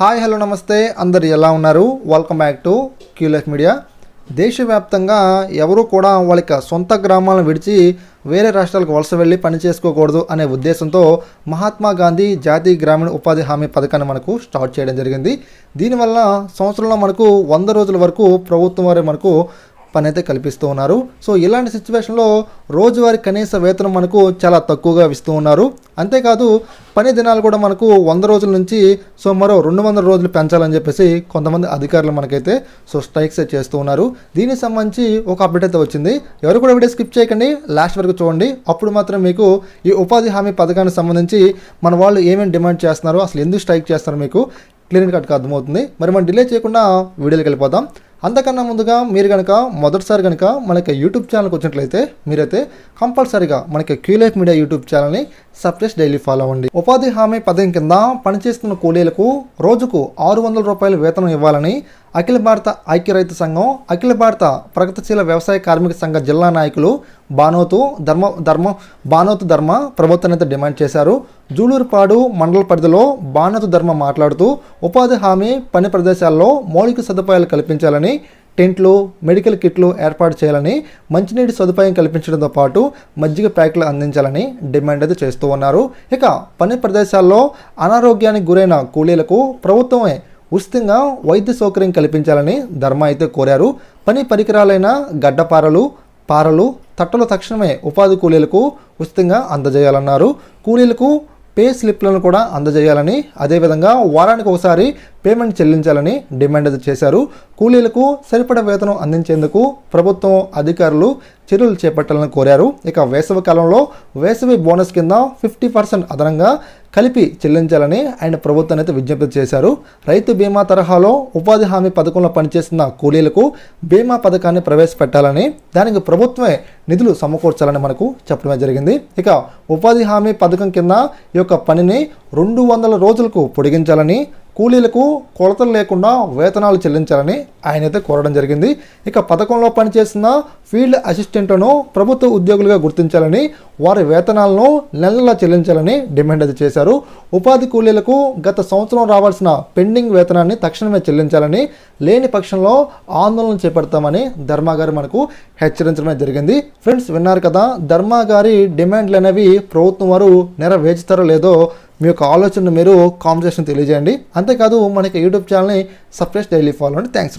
Hi hello నమస్తే. అందరు ఎలా ఉన్నారు? Welcome back to Qlife media దేశవ్యాప్తంగా ఎవరు కూడా వాళ్ళ యొక్క సొంత గ్రామాలను విడిచి వేరే రాష్ట్రాలకు వలస వెళ్ళి పని చేసుకోకూడదు అనే ఉద్దేశంతో మహాత్మా గాంధీ జాతీయ గ్రామీణ ఉపాధి హామీ పథకాన్ని మనకు స్టార్ట్ చేయడం జరిగింది. దీనివల్ల సంవత్సరంలో మనకు వంద రోజుల వరకు ప్రభుత్వం వారే మనకు పని అయితే కల్పిస్తూ ఉన్నారు. సో ఇలాంటి సిచ్యువేషన్లో రోజువారీ కనీస వేతనం మనకు చాలా తక్కువగా ఇస్తూ ఉన్నారు. అంతేకాదు పని దినాలు కూడా మనకు వంద రోజుల నుంచి సో మరో రెండు వందల రోజులు పెంచాలని చెప్పేసి కొంతమంది అధికారులు మనకైతే సో స్ట్రైక్స్ చేస్తూ ఉన్నారు. దీనికి సంబంధించి ఒక అప్డేట్ అయితే వచ్చింది. ఎవరు కూడా వీడియో స్కిప్ చేయకండి. లాస్ట్ వరకు చూడండి. అప్పుడు మాత్రం మీకు ఈ ఉపాధి హామీ పథకానికి సంబంధించి మన వాళ్ళు ఏమేమి డిమాండ్ చేస్తున్నారో అసలు ఎందుకు స్ట్రైక్ చేస్తారో మీకు క్లియర్ కట్గా అర్థమవుతుంది. మరి మనం డిలే చేయకుండా వీడియోకి వెళ్ళిపోతాం అంతకన్నా ముందుగా మీరు కనుక మొదటిసారి కనుక మనకి యూట్యూబ్ ఛానల్కి వచ్చినట్లయితే మీరైతే కంపల్సరీగా మనకి క్యూలైఫ్ మీడియా యూట్యూబ్ ఛానల్ని సబ్స్క్రైబ్ డైలీ ఫాలో అవ్వండి. ఉపాధి హామీ పథకం కింద పనిచేస్తున్న కూలీలకు రోజుకు ఆరు వందల రూపాయల వేతనం ఇవ్వాలని అఖిల భారత ఐక్య రైతు సంఘం అఖిల భారత ప్రగతిశీల వ్యవసాయ కార్మిక సంఘ జిల్లా నాయకులు బానోతు ధర్మ ధర్మ బానోతు ధర్మ ప్రభుత్వాన్ని అయితే డిమాండ్ చేశారు. జూలూరుపాడు మండల పరిధిలో బానోతు ధర్మ మాట్లాడుతూ ఉపాధి హామీ పని ప్రదేశాల్లో మౌలిక సదుపాయాలు కల్పించాలని టెంట్లు మెడికల్ కిట్లు ఏర్పాటు చేయాలని మంచినీటి సదుపాయం కల్పించడంతో పాటు మజ్జిగ ప్యాకెట్లు అందించాలని డిమాండ్ అయితే చేస్తూ ఉన్నారు. ఇక పని ప్రదేశాల్లో అనారోగ్యానికి గురైన కూలీలకు ప్రభుత్వమే ఉచితంగా వైద్య సౌకర్యం కల్పించాలని ధర్మ అయితే కోరారు. పని పరికరాలైన గడ్డపారలు పారలు తట్టలు తక్షణమే ఉపాధి కూలీలకు ఉచితంగా అందజేయాలన్నారు. కూలీలకు పే స్లిప్లను కూడా అందజేయాలని అదేవిధంగా వారానికి ఒకసారి పేమెంట్ చెల్లించాలని డిమాండ్ అయితే చేశారు. కూలీలకు సరిపడ వేతనం అందించేందుకు ప్రభుత్వం అధికారులు చర్యలు చేపట్టాలని కోరారు. ఇక వేసవి కాలంలో వేసవి బోనస్ కింద ఫిఫ్టీ పర్సెంట్ అదనంగా కలిపి చెల్లించాలని ఆయన ప్రభుత్వాన్ని అయితే విజ్ఞప్తి చేశారు. రైతు బీమా తరహాలో ఉపాధి హామీ పథకంలో పనిచేస్తున్న కూలీలకు బీమా పథకాన్ని ప్రవేశపెట్టాలని దానికి ప్రభుత్వమే నిధులు సమకూర్చాలని మనకు చెప్పడమే జరిగింది. ఇక ఉపాధి హామీ పథకం కింద ఈ యొక్క పనిని రెండు వందల రోజులకు పొడిగించాలని కూలీలకు కొలతలు లేకుండా వేతనాలు చెల్లించాలని ఆయన అయితే కోరడం జరిగింది. ఇక పథకంలో పనిచేస్తున్న ఫీల్డ్ అసిస్టెంట్లను ప్రభుత్వ ఉద్యోగులుగా గుర్తించాలని వారి వేతనాలను నెలలా చెల్లించాలని డిమాండ్ అయితే చేశారు. ఉపాధి కూలీలకు గత సంవత్సరం రావాల్సిన పెండింగ్ వేతనాన్ని తక్షణమే చెల్లించాలని లేని పక్షంలో ఆందోళన చేపడతామని ధర్మాగారి మనకు హెచ్చరించడం జరిగింది. ఫ్రెండ్స్ విన్నారు కదా ధర్మాగారి డిమాండ్లు అనేవి ప్రభుత్వం వారు నెరవేర్చుతారో లేదో మీ యొక్క ఆలోచన మీరు కామెంట్ సెక్షన్ తెలియజేయండి. అంతేకాదు యొక్క యూట్యూబ్ ఛానల్ని సబ్స్క్రైబ్ డైలీ ఫాలో అండి థ్యాంక్స్